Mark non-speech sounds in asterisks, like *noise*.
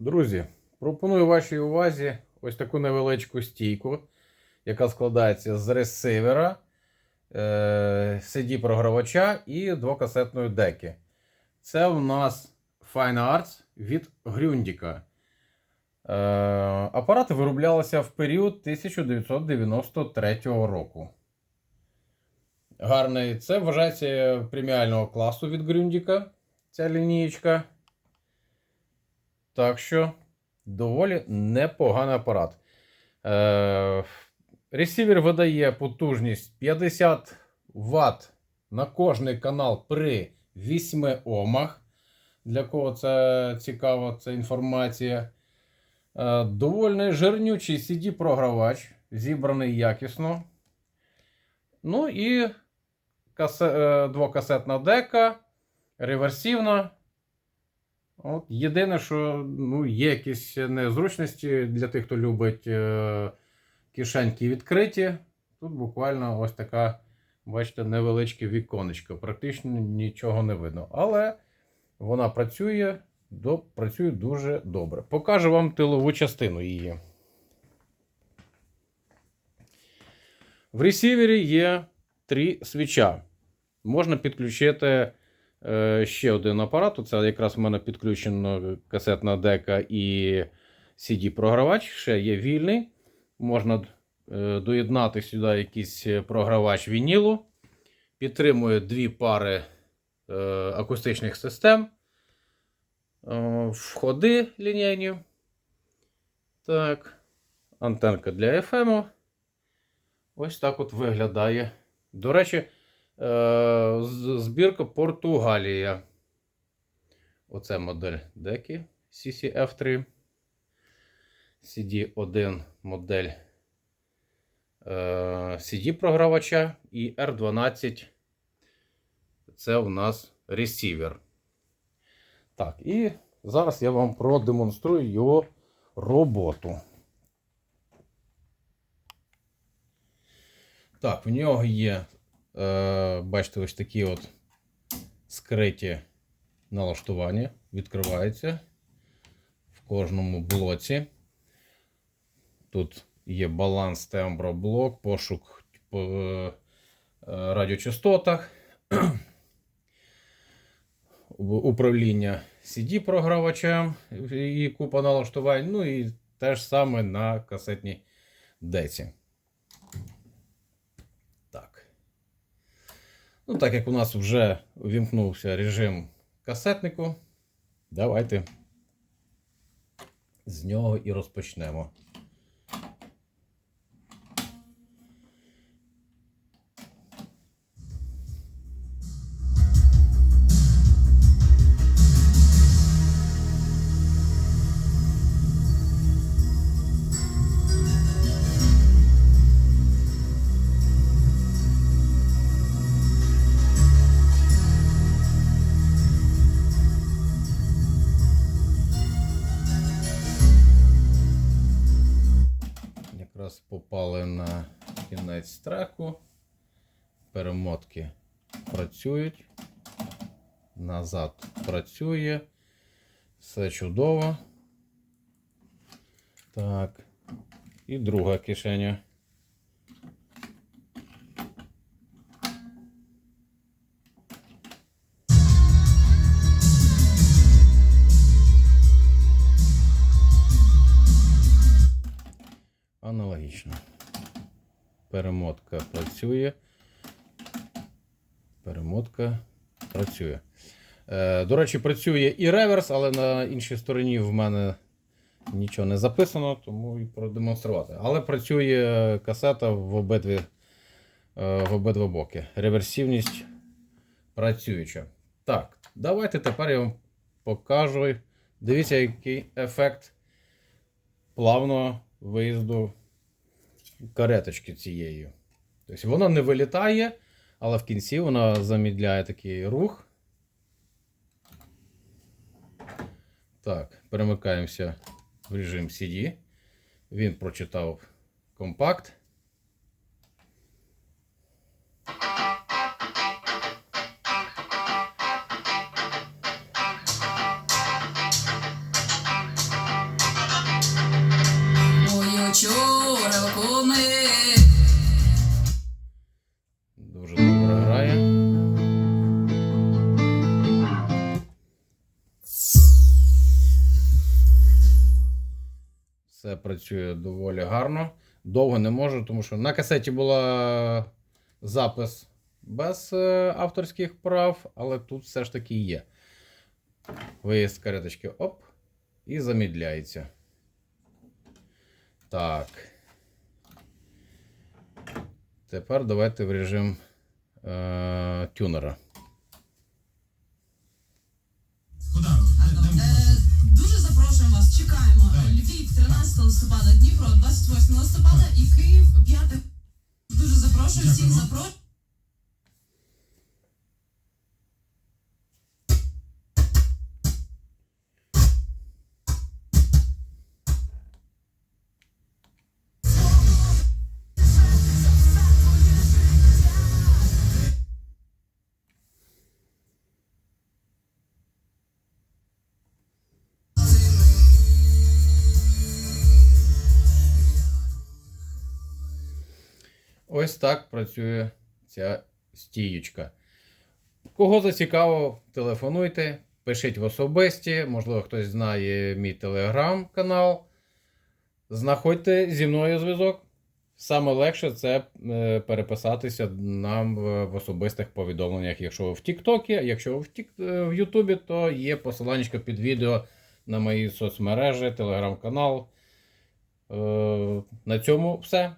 Друзі, пропоную вашій увазі ось таку невеличку стійку, яка складається з ресивера, е, CD-програвача і двокасетної деки. Це у нас Fine Arts від Грюндіка. Е, апарати вироблялися в період 1993 року. Гарний. Це вважається преміального класу від Грюндіка. Ця лінієчка. Так що доволі непоганий апарат. Е, ресівер видає потужність 50 Вт на кожний канал при 8 Омах. Для кого це цікава ця інформація. Е, доволі жирнючий CD-програвач, зібраний якісно. Ну і касе, е, двокасетна дека, реверсивна. От, єдине, що ну, є якісь незручності для тих, хто любить е, кишеньки відкриті. Тут буквально ось така, бачите, невеличке віконечко. Практично нічого не видно. Але вона працює, до, працює дуже добре. Покажу вам тилову частину її. В ресівері є три свіча. Можна підключити ще один апарат. Це якраз в мене підключена касетна дека і CD-програвач. Ще є вільний. Можна е, доєднати сюди якийсь програвач вінілу. Підтримує дві пари е, акустичних систем. Е, входи лінійні. Так. Антенка для FM. Ось так от виглядає. До речі, е, збірка Португалія. Оце модель деки CCF3. CD1 модель е, CD-програвача і R12. Це у нас ресівер. Так, і зараз я вам продемонструю його роботу. Так, в нього є, е, бачите, ось такі от скриті налаштування. Відкриваються в кожному блоці. Тут є баланс темброблок, пошук по е, е, радіочастотах, *clears throat* управління CD-програвачем і купа налаштувань. Ну і те ж саме на касетній деці. Так. Ну, так як у нас вже увімкнувся режим касетнику, давайте з нього і розпочнемо. Попали на кінець треку. Перемотки працюють. Назад працює. Все чудово. Так. І друга кишеня. Аналогічно. Перемотка працює. Перемотка працює. Е, до речі, працює і реверс, але на іншій стороні в мене нічого не записано, тому і продемонструвати. Але працює касета в обидві, е, в обидва боки. Реверсивність працююча. Так, давайте тепер я вам покажу. Дивіться, який ефект плавного виїзду кареточки цієї. Тобто вона не вилітає, але в кінці вона замідляє такий рух. Так, перемикаємося в режим CD. Він прочитав компакт. Працює доволі гарно. Довго не можу, тому що на касеті була запис без е, авторських прав, але тут все ж таки є. Виїзд кареточки оп, і замідляється. Так. Тепер давайте в режим е, тюнера. Дніпро 28 листопада і Київ 5. Дуже запрошую всіх запрошую. Ось так працює ця стіючка. Кого зацікавив, телефонуйте, пишіть в особисті, можливо, хтось знає мій телеграм-канал. Знаходьте зі мною зв'язок. Саме легше це е, переписатися нам в, особистих повідомленнях. Якщо ви в Тіктокі, якщо ви е, в Ютубі, то є посиланнячко під відео на мої соцмережі, телеграм-канал. Е, на цьому все.